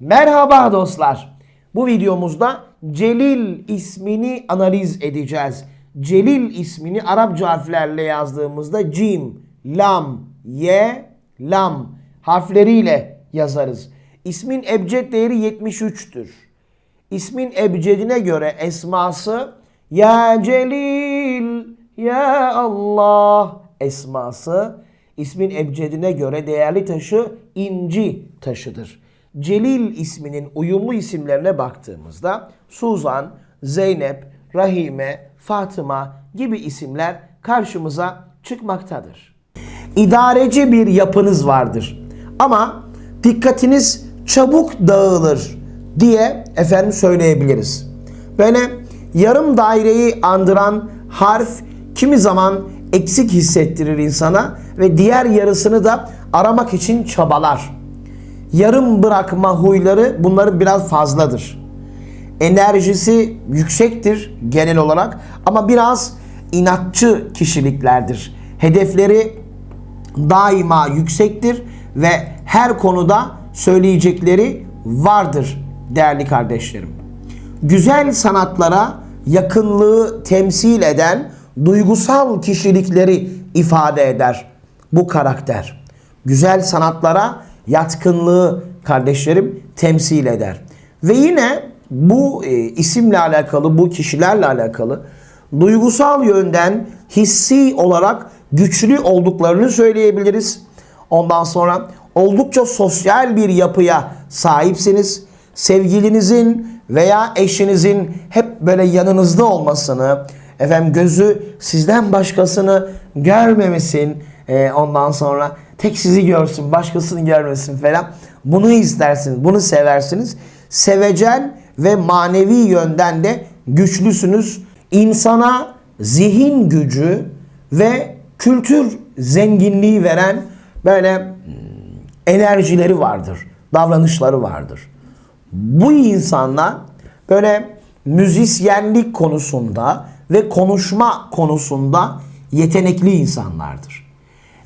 Merhaba dostlar. Bu videomuzda Celil ismini analiz edeceğiz. Celil ismini Arapça harflerle yazdığımızda cim, lam, ye, lam harfleriyle yazarız. İsmin ebced değeri 73'tür. İsmin ebcedine göre esması Ya Celil, Ya Allah esması ismin ebcedine göre değerli taşı inci taşıdır. Celil isminin uyumlu isimlerine baktığımızda Suzan, Zeynep, Rahime, Fatıma gibi isimler karşımıza çıkmaktadır. İdareci bir yapınız vardır. Ama dikkatiniz çabuk dağılır diye efendim söyleyebiliriz. Böyle yarım daireyi andıran harf kimi zaman eksik hissettirir insana ve diğer yarısını da aramak için çabalar. Yarım bırakma huyları bunların biraz fazladır. Enerjisi yüksektir genel olarak ama biraz inatçı kişiliklerdir. Hedefleri daima yüksektir ve her konuda söyleyecekleri vardır değerli kardeşlerim. Güzel sanatlara yakınlığı temsil eden duygusal kişilikleri ifade eder bu karakter. Güzel sanatlara yatkınlığı kardeşlerim temsil eder. Ve yine bu e, isimle alakalı, bu kişilerle alakalı duygusal yönden hissi olarak güçlü olduklarını söyleyebiliriz. Ondan sonra oldukça sosyal bir yapıya sahipsiniz. Sevgilinizin veya eşinizin hep böyle yanınızda olmasını, efendim gözü sizden başkasını görmemesin. e, ondan sonra tek sizi görsün, başkasını görmesin falan. Bunu istersiniz, bunu seversiniz. Sevecen ve manevi yönden de güçlüsünüz. İnsana zihin gücü ve kültür zenginliği veren böyle hmm, enerjileri vardır, davranışları vardır. Bu insanlar böyle müzisyenlik konusunda ve konuşma konusunda yetenekli insanlardır.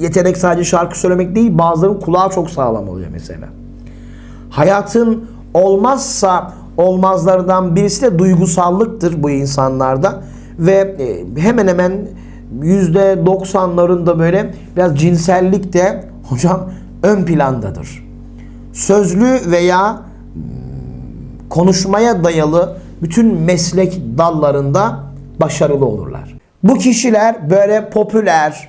yetenek sadece şarkı söylemek değil, bazılarının kulağı çok sağlam oluyor mesela. Hayatın olmazsa olmazlardan birisi de duygusallıktır bu insanlarda ve e, hemen hemen yüzde doksanlarında böyle biraz cinsellik de hocam ön plandadır. Sözlü veya hmm, konuşmaya dayalı bütün meslek dallarında başarılı olurlar. Bu kişiler böyle popüler,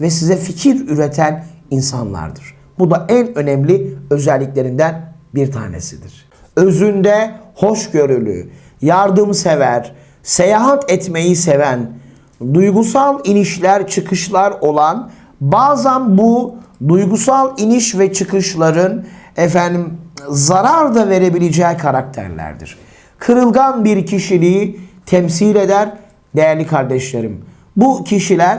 ve size fikir üreten insanlardır. Bu da en önemli özelliklerinden bir tanesidir. Özünde hoşgörülü, yardımsever, seyahat etmeyi seven, duygusal inişler çıkışlar olan bazen bu duygusal iniş ve çıkışların efendim zarar da verebileceği karakterlerdir. Kırılgan bir kişiliği temsil eder değerli kardeşlerim. Bu kişiler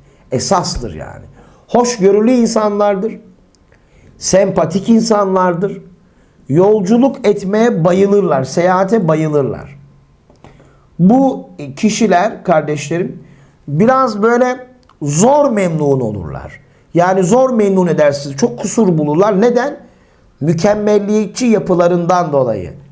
Esastır yani. Hoşgörülü insanlardır. Sempatik insanlardır. Yolculuk etmeye bayılırlar. Seyahate bayılırlar. Bu kişiler kardeşlerim biraz böyle zor memnun olurlar. Yani zor memnun edersiniz. Çok kusur bulurlar. Neden? Mükemmelliyetçi yapılarından dolayı.